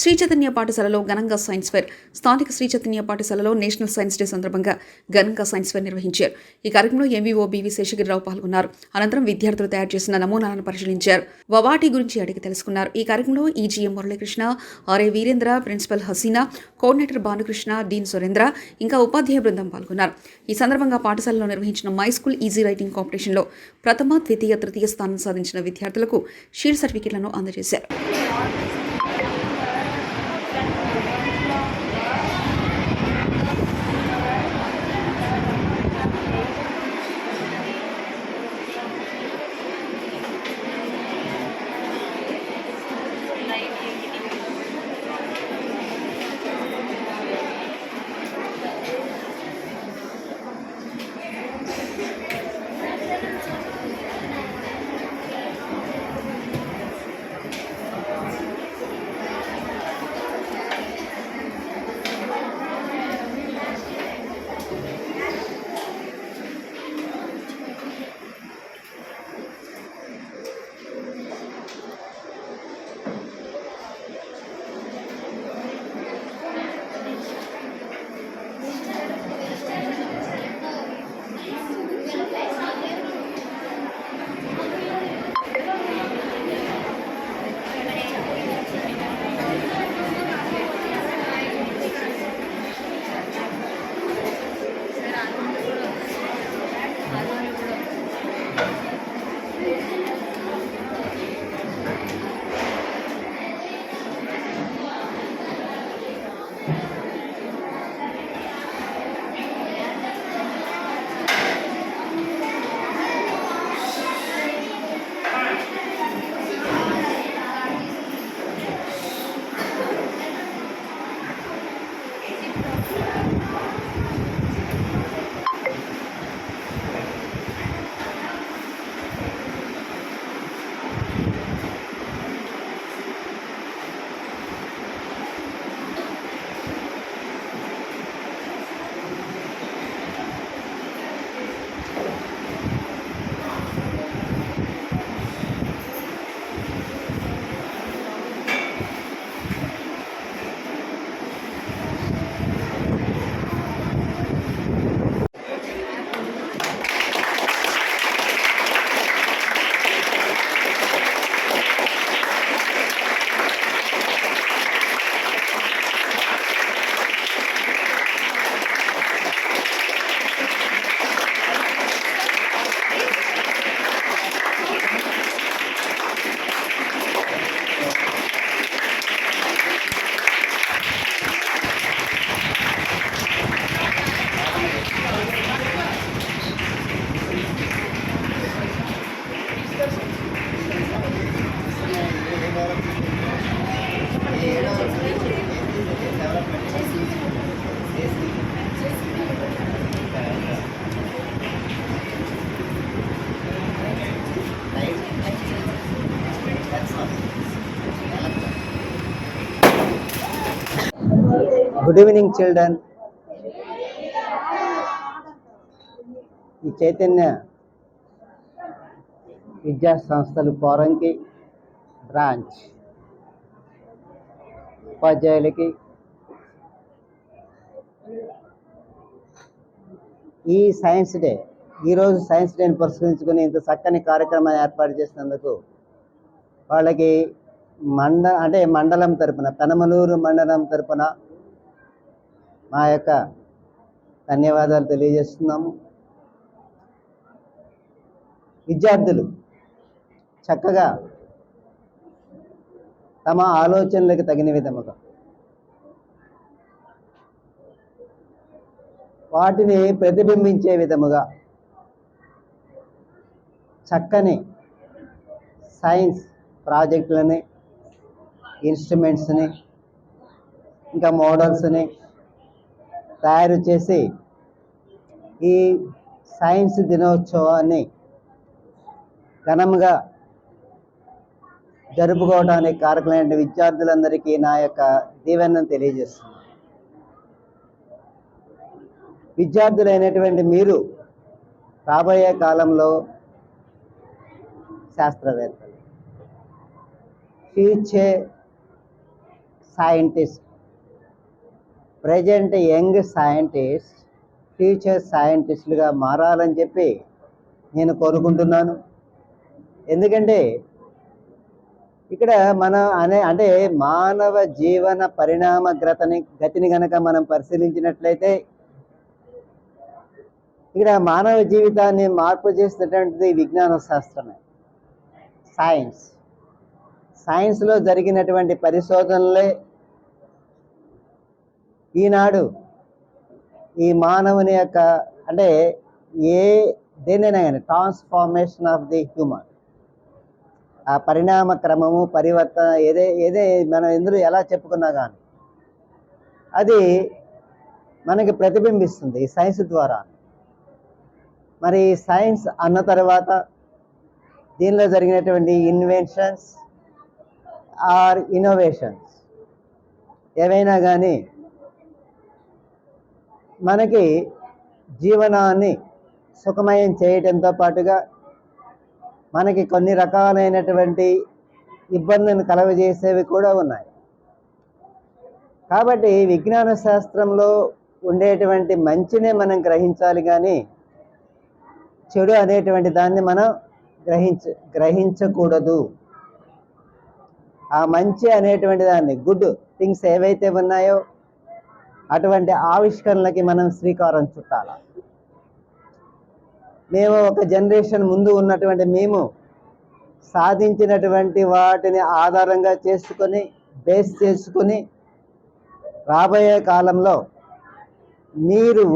శ్రీ చైతన్య పాఠశాలలో ఘనంగా science fair స్థానిక శ్రీ చైతన్య పాఠశాలలో నేషనల్ సైన్స్ డే సందర్భంగా ఘనంగా సైన్స్ ఫేర్ నిర్వహించారు. ఈ కార్యక్రమంలో ఎంవీఓ బివి శేషగిరిరావు పాల్గొన్నారు. అనంతరం విద్యార్థులు తయారు చేసిన నమూనాలను పరిశీలించారు. వవాటి గురించి అడిగి తెలుసుకున్నారు. ఈ కార్యక్రమంలో EGM Muralikrishna RA Veerendra principal Haseena coordinator Bhanukrishna dean Surendra ఇంకా ఉపాధ్యాయ బృందం పాల్గొన్నారు. ఈ సందర్భంగా పాఠశాలలో నిర్వహించిన మై స్కూల్ ఈజీ రైటింగ్ కాంపిటీషన్లో ప్రథమ ద్వితీయ తృతీయ స్థానం సాధించిన విద్యార్థులకు షీల్డ్ సర్టిఫికెట్లను అందజేశారు. గుడ్ ఈవినింగ్ చిల్డ్రన్ ఈ చైతన్య విద్యా సంస్థలు పోరంకి బ్రాంచ్. ఉపాధ్యాయులకి ఈ సైన్స్ డే ఈరోజు సైన్స్ డేని పురస్కరించుకుని ఇంత చక్కని కార్యక్రమాన్ని ఏర్పాటు చేసినందుకు వాళ్ళకి మండ అంటే మండలం తరపున పెనమలూరు మండలం తరపున మా యొక్క ధన్యవాదాలు తెలియజేస్తున్నాము. విద్యార్థులు చక్కగా తమ ఆలోచనలకు తగిన విధముగా వాటిని ప్రతిబింబించే విధముగా చక్కని సైన్స్ ప్రాజెక్టులని ఇన్స్ట్రుమెంట్స్ని ఇంకా మోడల్స్ని తయారు చేసి ఈ సైన్స్ దినోత్సవాన్ని ఘనంగా జరుపుకోవడానికి కారకులైన విద్యార్థులందరికీ నా యొక్క దీవెనను తెలియజేస్తున్నాను. విద్యార్థులైనటువంటి మీరు రాబోయే కాలంలో శాస్త్రవేత్తలు. Future scientist present young scientist future సైంటిస్టులుగా మారాలని చెప్పి నేను కోరుకుంటున్నాను. ఎందుకంటే ఇక్కడ మన అనే అంటే మానవ జీవన పరిణామ గ్రతని గతిని గనక మనం పరిశీలించినట్లయితే ఇక్కడ మానవ జీవితాన్ని మార్పు చేసినటువంటిది విజ్ఞాన శాస్త్రమే సైన్స్ సైన్స్లో జరిగినటువంటి పరిశోధనలే ఈనాడు ఈ మానవుని యొక్క అంటే ఏ దేనైనా కానీ ట్రాన్స్ఫార్మేషన్ ఆఫ్ ది హ్యూమన్ ఆ పరిణామ క్రమము పరివర్తన ఏదే ఏదే మనం ఎందులో ఎలా చెప్పుకున్నా కానీ అది మనకి ప్రతిబింబిస్తుంది ఈ సైన్స్ ద్వారా. మరి సైన్స్ అన్న తర్వాత దీనిలో జరిగినటువంటి ఇన్వెన్షన్స్ ఆర్ ఇన్నోవేషన్స్ ఏవైనా కానీ మనకి జీవనాన్ని సుఖమయం చేయటంతో పాటుగా మనకి కొన్ని రకాలైనటువంటి ఇబ్బందులను కలగజేసేవి కూడా ఉన్నాయి. కాబట్టి విజ్ఞాన శాస్త్రంలో ఉండేటువంటి మంచినే మనం గ్రహించాలి కానీ చెడు అనేటువంటి దాన్ని మనం గ్రహించ గ్రహించకూడదు. ఆ మంచి అనేటువంటి దాన్ని గుడ్ థింగ్స్ ఏవైతే ఉన్నాయో అటువంటి ఆవిష్కరణలకి మనం శ్రీకారం చుట్టాల? మేము ఒక జనరేషన్ ముందు ఉన్నటువంటి మేము సాధించినటువంటి వాటిని ఆధారంగా చేసుకొని బేస్ చేసుకొని రాబోయే కాలంలో మీరు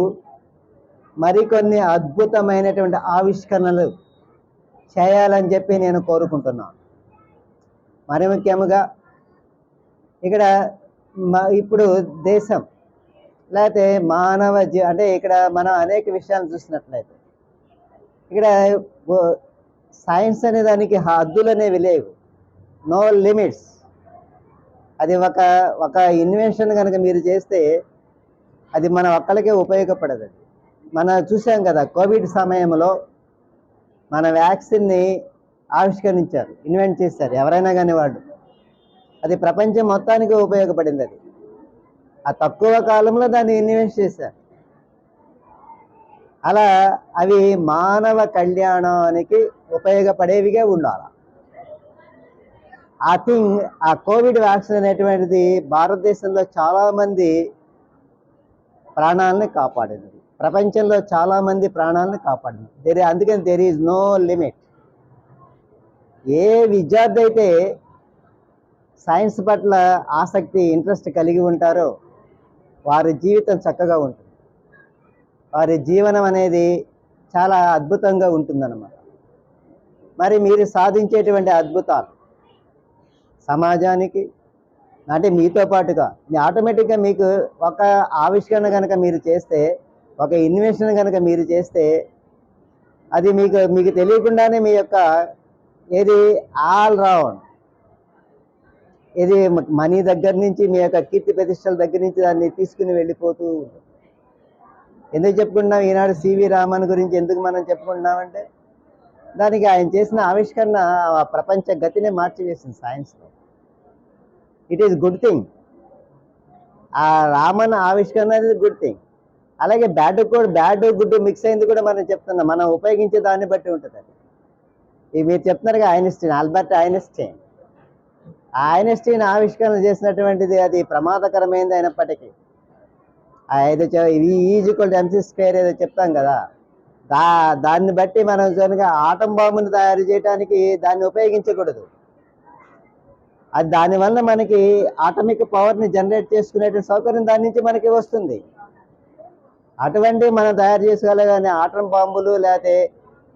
మరికొన్ని అద్భుతమైనటువంటి ఆవిష్కరణలు చేయాలని చెప్పి నేను కోరుకుంటున్నాను మరి ముఖ్యముగా ఇక్కడ మ- ఇప్పుడు దేశం లేకపోతే మానవ జీ అంటే ఇక్కడ మనం అనేక విషయాలు చూసినట్లయితే ఇక్కడ సైన్స్ అనే దానికి హద్దులు అనేవి లేవు. No limits. అది ఒక ఒక ఇన్వెన్షన్ కనుక మీరు చేస్తే అది మన ఒక్కరికే ఉపయోగపడదు మనం చూసాం కదా కోవిడ్ సమయంలో మన వ్యాక్సిన్ని ఆవిష్కరించారు ఇన్వెంట్ చేశారు ఎవరైనా కానీ వాళ్ళు. అది ప్రపంచం మొత్తానికి ఉపయోగపడింది అది. ఆ తక్కువ కాలంలో దాన్ని ఇన్వెస్ట్ చేశారు అలా అవి మానవ కళ్యాణానికి ఉపయోగపడేవిగా ఉండాలి. ఆ థింగ్ ఆ కోవిడ్ వ్యాక్సిన్ అనేటువంటిది భారతదేశంలో చాలామంది ప్రాణాలని కాపాడింది. ప్రపంచంలో చాలామంది ప్రాణాలను కాపాడింది. దేర్ అందుకని దేర్ ఈజ్ నో లిమిట్ ఏ విద్యార్థి అయితే సైన్స్ పట్ల ఆసక్తి ఇంట్రెస్ట్ కలిగి ఉంటారో వారి జీవితం చక్కగా ఉంటుంది. వారి జీవనం అనేది చాలా అద్భుతంగా ఉంటుందన్నమాట. మరి మీరు సాధించేటువంటి అద్భుతాలు? సమాజానికి? అంటే మీతో పాటుగా? మీ ఆటోమేటిక్గా మీకు ఒక ఆవిష్కరణ కనుక మీరు చేస్తే ఒక ఇన్వెన్షన్ కనుక మీరు చేస్తే అది మీకు మీకు తెలియకుండానే మీ యొక్క ఏది ఆల్ రౌండ్ ఇది మనీ దగ్గర నుంచి మీ యొక్క కీర్తి ప్రతిష్టల దగ్గర నుంచి దాన్ని తీసుకుని వెళ్ళిపోతూ ఉంటుంది ఎందుకు చెప్పుకుంటున్నాం? ఈనాడు సివి రామన్ గురించి ఎందుకు మనం చెప్పుకుంటున్నామంటే దానికి ఆయన చేసిన ఆవిష్కరణ ఆ ప్రపంచ గతినే మార్చివేసింది సైన్స్లో. ఇట్ ఈస్ గుడ్ థింగ్ ఆ రామన్ ఆవిష్కరణ అనేది గుడ్ థింగ్ అలాగే బ్యాడ్ కూడా బ్యాడ్ గుడ్ మిక్స్ అయింది కూడా మనం చెప్తున్నాం. మనం ఉపయోగించే దాన్ని బట్టి ఉంటుంది అది. ఇది మీరు చెప్తున్నారుగా ఐన్స్టీన్ ఆల్బర్ట్ ఐన్స్టీన్. ఆ ఐన్స్టీన్ ఆవిష్కరణ చేసినటువంటిది అది ప్రమాదకరమైనది అయినప్పటికీ. ఆ ఏదో ఈజ్వల్ ఎంసీ స్క్వేర్ ఏదో చెప్తాం కదా. దా దాన్ని బట్టి మనం కనుక ఆటం బాంబుని తయారు చేయడానికి దాన్ని ఉపయోగించకూడదు. అది దానివల్ల మనకి ఆటమిక్ పవర్ని జనరేట్ చేసుకునే సౌకర్యం దాని నుంచి మనకి వస్తుంది. అటువంటి మనం తయారు చేసుకోగలగానే ఆటం బాంబులు లేకపోతే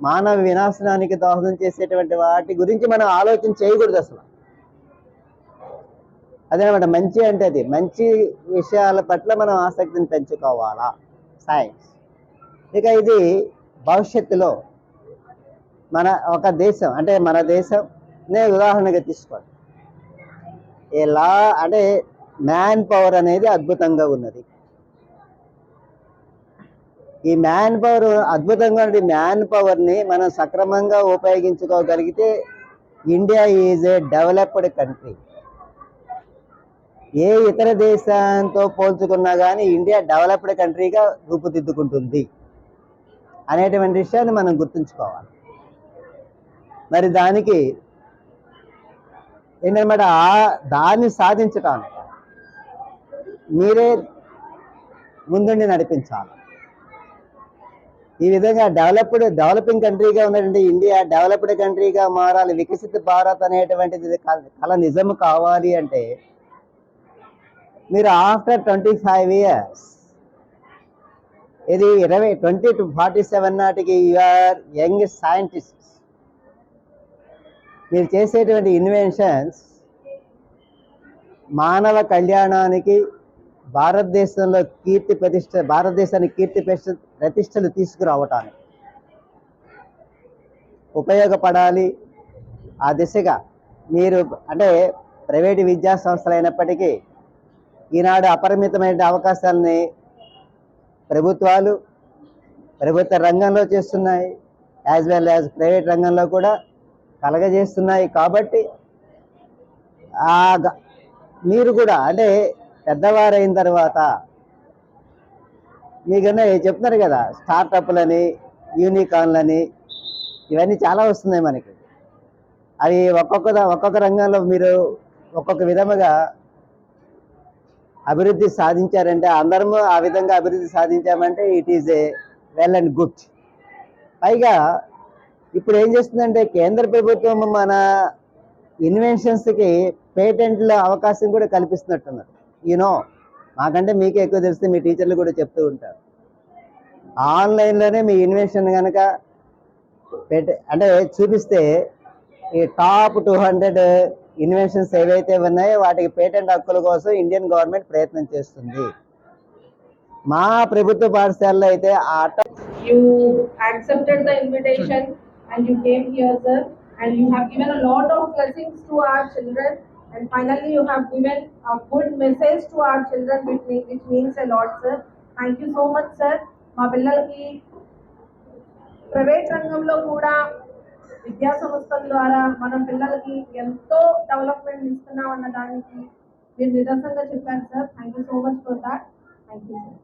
మానవ వినాశనానికి దోహదం చేసేటువంటి వాటి గురించి మనం ఆలోచన చేయకూడదు అసలు. అదేనమాట మంచి అంటే అది. మంచి విషయాల పట్ల మనం ఆసక్తిని పెంచుకోవాలా? సైన్స్ ఇక ఇది భవిష్యత్తులో మన ఒక దేశం అంటే మన దేశం నేను ఉదాహరణగా తీసుకోండి. ఎలా అంటే మ్యాన్ పవర్ అనేది అద్భుతంగా ఉన్నది. ఈ మ్యాన్ పవర్ అద్భుతంగా ఉండే మ్యాన్ పవర్ని మనం సక్రమంగా ఉపయోగించుకోగలిగితే India is a developed country ఏ ఇతర దేశంతో పోల్చుకున్నా కానీ ఇండియా డెవలప్డ్ కంట్రీగా రూపుదిద్దుకుంటుంది అనేటువంటి విషయాన్ని మనం గుర్తుంచుకోవాలి. మరి దానికి ఏంటన్నమాట ఆ దాన్ని సాధించటానికి మీరే ముందుండి నడిపించాలి. ఈ విధంగా డెవలప్డ్ డెవలపింగ్ కంట్రీగా ఉన్నటువంటి ఇండియా డెవలప్డ్ కంట్రీగా మారాలి వికసిత భారత్ అనేటువంటిది కళ నిజం కావాలి అంటే మీరు ఆఫ్టర్ ట్వంటీ ఫైవ్ ఇయర్స్ ఇది ఇరవై ట్వంటీ టు ఫార్టీ సెవెన్ నాటికి యూఆర్ యంగ్ సైంటిస్ట్ మీరు చేసేటువంటి ఇన్వెన్షన్స్ మానవ కళ్యాణానికి భారతదేశంలో కీర్తి ప్రతిష్ట భారతదేశానికి కీర్తి ప్రతిష్ట ప్రతిష్టలు తీసుకురావటానికి ఉపయోగపడాలి. ఆ దిశగా మీరు అంటే ప్రైవేటు విద్యా సంస్థలు అయినప్పటికీ ఈనాడు అపరిమితమైన అవకాశాలని ప్రభుత్వాలు ప్రభుత్వ రంగంలో చేస్తున్నాయి. యాజ్ వెల్ యాజ్ ప్రైవేట్ రంగంలో కూడా కలగజేస్తున్నాయి. కాబట్టి ఆ మీరు కూడా అంటే పెద్దవారైన తర్వాత మీకన్నా చెప్తున్నారు కదా స్టార్టప్లని యూనికాన్లని ఇవన్నీ చాలా వస్తున్నాయి మనకి. అవి ఒక్కొక్క ఒక్కొక్క రంగంలో మీరు ఒక్కొక్క విధముగా అభివృద్ధి సాధించారంటే అందరము ఆ విధంగా అభివృద్ధి సాధించామంటే it is a well and good పైగా ఇప్పుడు ఏం చేస్తుందంటే కేంద్ర ప్రభుత్వం మన ఇన్వెన్షన్స్కి పేటెంట్ల అవకాశం కూడా కల్పిస్తున్నట్టున్నారు. యూనో మాకంటే మీకే ఎక్కువ తెలిస్తే మీ టీచర్లు కూడా చెప్తూ ఉంటారు. ఆన్లైన్లోనే మీ ఇన్వెన్షన్ కనుక పెట్టే అంటే చూపిస్తే ఈ టాప్ టూ హండ్రెడ్ ఇన్వెన్షన్స్ ఏవైతే ఉన్నాయో వాటికి పేటెంట్ హక్కుల కోసం ఇండియన్ గవర్నమెంట్ ప్రయత్నం చేస్తుంది మా ప్రభుత్వ పాఠశాలలో అయితే ఆట you accepted the invitation and you came here sir and you have given a lot of blessings to our children and finally you have given a good message to our children which mean which means a lot sir thank you so much sir మా పిల్లలకి private రంగంలో కూడా విద్యా సంస్థల ద్వారా మనం పిల్లలకి ఎంతో డెవలప్మెంట్ ఇస్తున్నాం అన్న దానికి మీరు నిదర్శనంగా చెప్పారు sir. Thank you so much for that thank you sir